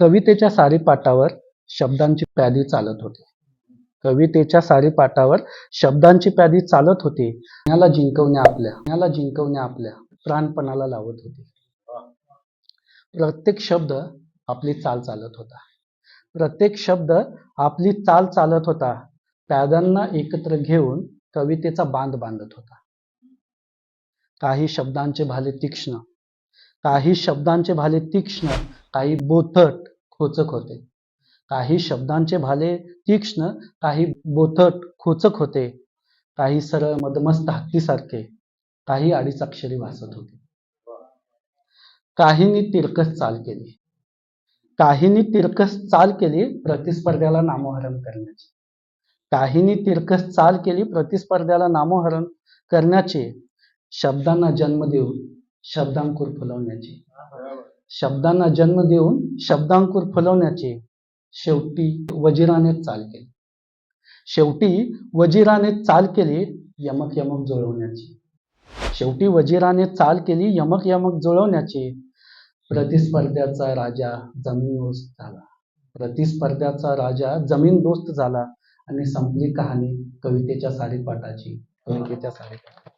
कवितेच्या सारीपाटावर शब्दांची प्यादी चालत होती. कवितेच्या सारीपाटावर शब्दांची प्यादी चालत होती. याला जिंकवण्या आपल्या याला जिंकवण्या आपल्या प्राणपणाला लावत होती. प्रत्येक शब्द आपली चाल चालत होता. प्रत्येक शब्द आपली चाल चालत होता. प्याद्यांना एकत्र घेऊन कवितेचा बांध बांधत होता. काही शब्दांचे भाले तीक्ष्ण काही शब्दांचे भाले तीक्ष्ण काही बोथट खोचक होते. काही शब्दांचे भाले तीक्ष्ण काही बोथट खोचक होते. काही सरळ मदमस्त हत्तीसारखे काही अडीच अक्षरी भासत होते. काहींनी तिरकस चाल केली. काहींनी तिरकस चाल केली प्रतिस्पर्ध्याला नामोहरण करण्याची. काहींनी तिरकस चाल केली प्रतिस्पर्ध्याला नामोहरण करण्याची. शब्दांना जन्म देऊन शब्दांकुर फुलवण्याची. शब्दांना जन्म देऊन शब्दांकुर फुलवण्याचे शेवटी वजिराने चाल केली. शेवटी वजिराने चाल केली यमक यमक जुळवण्याची. शेवटी वजिराने चाल केली यमक यमक जुळवण्याची. प्रतिस्पर्ध्याचा राजा जमीन दोस्त झाला. प्रतिस्पर्ध्याचा राजा जमीन दोस्त झाला आणि संपली कहाणी कवितेच्या साडेपाठाची. कवितेच्या सारीपाटाची